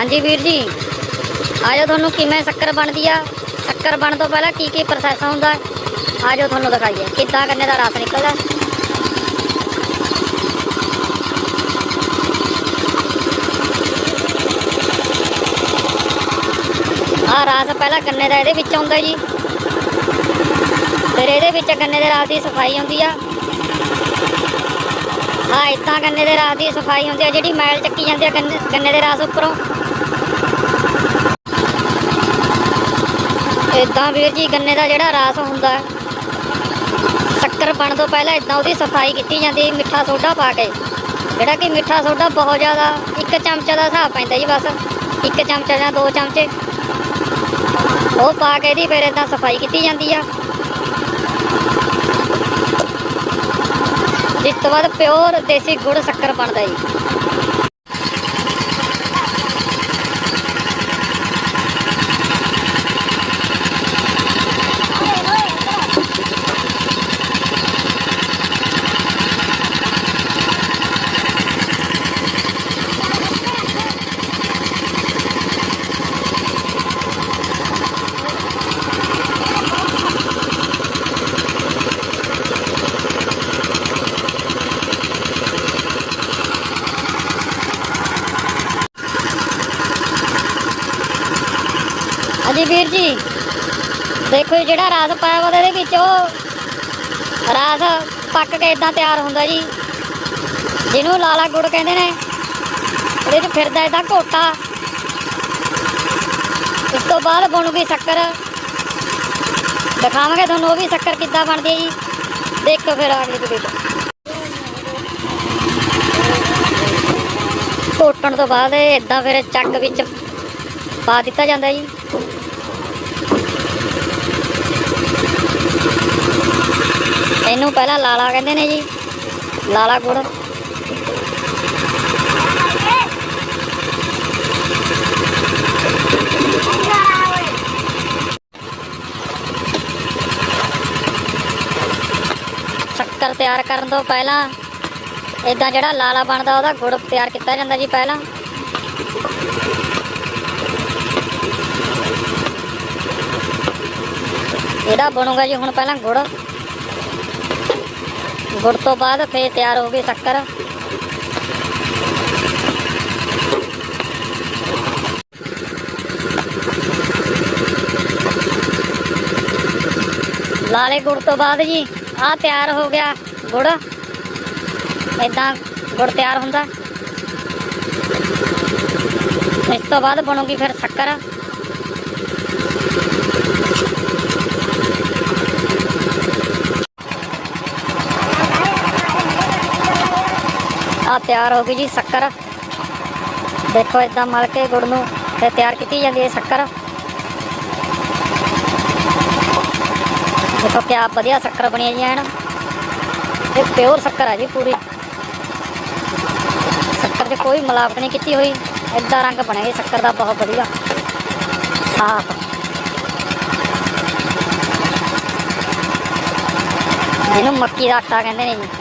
ਹਾਂਜੀ ਵੀਰ ਜੀ। ਆਜੋ ਤੁਹਾਨੂੰ ਕਿਵੇਂ ਸ਼ੱਕਰ ਬਣਦੀ ਆ? ਸ਼ੱਕਰ ਬਣਨ ਤੋਂ ਪਹਿਲਾਂ ਕੀ ਕੀ ਪ੍ਰੋਸੈਸ ਹੁੰਦਾ? ਆਜੋ ਤੁਹਾਨੂੰ ਦਿਖਾਈਏ। ਕਿੱਦਾਂ ਗੰਨੇ ਦਾ ਰਸ ਨਿਕਲਦਾ? ਆ ਰਸ ਪਹਿਲਾਂ ਗੰਨੇ ਦਾ ਇਹਦੇ ਵਿੱਚ ਆਉਂਦਾ ਜੀ। ਫਿਰ ਇਹਦੇ ਵਿੱਚ ਗੰਨੇ ਦੇ ਰਾਸ ਦੀ ਸਫ਼ਾਈ ਹੁੰਦੀ ਆ। ਆ ਇਦਾਂ ਗੰਨੇ ਦੇ ਰਾਸ ਦੀ ਸਫ਼ਾਈ ਹੁੰਦੀ ਆ, ਜਿਹੜੀ ਮੈਲ ਚੱਕੀ ਜਾਂਦੀ ਆ ਗੰਨੇ ਗੰਨੇ ਦੇ ਰਸ ਉੱਪਰੋਂ। ਇਦਾਂ ਵੀਰ ਜੀ, ਗੰਨੇ ਦਾ ਜਿਹੜਾ ਰਾਸ ਹੁੰਦਾ ਸ਼ੱਕਰ ਬਣਨ ਤੋਂ ਪਹਿਲਾਂ ਇਦਾਂ ਉਹਦੀ ਸਫ਼ਾਈ ਕੀਤੀ ਜਾਂਦੀ ਮਿੱਠਾ ਸੋਡਾ ਪਾ ਕੇ। ਜਿਹੜਾ ਕਿ ਮਿੱਠਾ ਸੋਡਾ ਬਹੁਤ ਜ਼ਿਆਦਾ, ਇੱਕ ਚਮਚਾ ਦਾ ਹਿਸਾਬ ਪੈਂਦਾ ਜੀ ਬਸ, ਇੱਕ ਚਮਚਾ ਜਾਂ ਦੋ ਚਮਚੇ। ਉਹ ਪਾ ਕੇ ਇਹਦੀ ਫਿਰ ਇਦਾਂ ਸਫ਼ਾਈ ਕੀਤੀ ਜਾਂਦੀ ਆ। ਜਿਸ ਤੋਂ ਬਾਅਦ ਪਿਓਰ ਦੇਸੀ ਗੁੜ ਸ਼ੱਕਰ ਬਣਦਾ ਜੀ। ਹਾਂਜੀ ਵੀਰ ਜੀ। ਦੇਖੋ ਜਿਹੜਾ ਰਸ ਪਾਇਆ ਵਾ ਇਹਦੇ ਵਿੱਚ ਉਹ ਰਸ ਪੱਕ ਕੇ ਇਦਾਂ ਤਿਆਰ ਹੁੰਦਾ ਜੀ। ਜਿਹਨੂੰ ਲਾਲਾ ਗੁੜ ਕਹਿੰਦੇ ਨੇ ਇਹਦੇ 'ਚ ਫਿਰਦਾ ਇਦਾਂ ਘੋਟਾ। ਉਸ ਤੋਂ ਬਾਅਦ ਬਣੂਗੀ ਸ਼ੱਕਰ। ਦਿਖਾਵਾਂਗੇ ਤੁਹਾਨੂੰ ਉਹ ਵੀ ਸ਼ੱਕਰ ਕਿੱਦਾਂ ਬਣਦੀ ਹੈ ਜੀ। ਦੇਖੋ ਫਿਰ ਅਗਲੀ ਵੀਡੀਓ ਘੋਟਣ ਤੋਂ ਬਾਅਦ ਇਹ ਇਦਾਂ ਫਿਰ ਚੱਕ ਵਿੱਚ ਪਾ ਦਿੱਤਾ ਜਾਂਦਾ ਜੀ। ਇਹਨੂੰ ਪਹਿਲਾਂ ਲਾਲਾ ਕਹਿੰਦੇ ਨੇ ਜੀ। ਲਾਲਾ ਗੁੜ। ਸ਼ੱਕਰ ਤਿਆਰ ਕਰਨ ਤੋਂ ਪਹਿਲਾਂ ਇਦਾਂ ਜਿਹੜਾ ਲਾਲਾ ਬਣਦਾ, ਉਹਦਾ ਗੁੜ ਤਿਆਰ ਕੀਤਾ ਜਾਂਦਾ ਜੀ ਪਹਿਲਾਂ। ਇਹਦਾ ਬਣੂਗਾ ਜੀ ਹੁਣ ਪਹਿਲਾਂ ਗੁੜ। ਗੁੜ ਤੋਂ ਬਾਅਦ ਫੇਰ ਤਿਆਰ ਹੋ ਗਈ ਸ਼ੱਕਰ ਲਾਲੇ ਗੁੜ ਤੋਂ ਬਾਅਦ ਜੀ ਆਹ ਤਿਆਰ ਹੋ ਗਿਆ ਗੁੜ ਇਦਾਂ ਗੁੜ ਤਿਆਰ ਹੁੰਦਾ ਇਸ ਤੋਂ ਬਾਅਦ ਬਣੂਗੀ ਫਿਰ ਆ ਤਿਆਰ ਹੋ ਗਈ ਜੀ ਸ਼ੱਕਰ। ਦੇਖੋ ਇਦਾਂ ਮਲ ਕੇ ਗੁੜ ਨੂੰ ਤੇ ਤਿਆਰ ਕੀਤੀ ਜਾਂਦੀ ਹੈ ਸ਼ੱਕਰ। ਦੇਖੋ ਕਿਆ ਵਧੀਆ ਸ਼ੱਕਰ ਬਣੀ ਜੀ ਐਨ। ਇਹ ਪਿਓਰ ਸ਼ੱਕਰ ਹੈ ਜੀ ਪੂਰੀ। ਸ਼ੱਕਰ 'ਚ ਕੋਈ ਮਿਲਾਵਟ ਨਹੀਂ ਕੀਤੀ ਹੋਈ। ਇਦਾਂ ਰੰਗ ਬਣੇਗਾ ਸ਼ੱਕਰ ਦਾ, ਬਹੁਤ ਵਧੀਆ। ਸਾਫ਼। ਇਹਨੂੰ ਮੱਕੀ ਦਾ ਆਟਾ ਕਹਿੰਦੇ ਨੇ ਜੀ।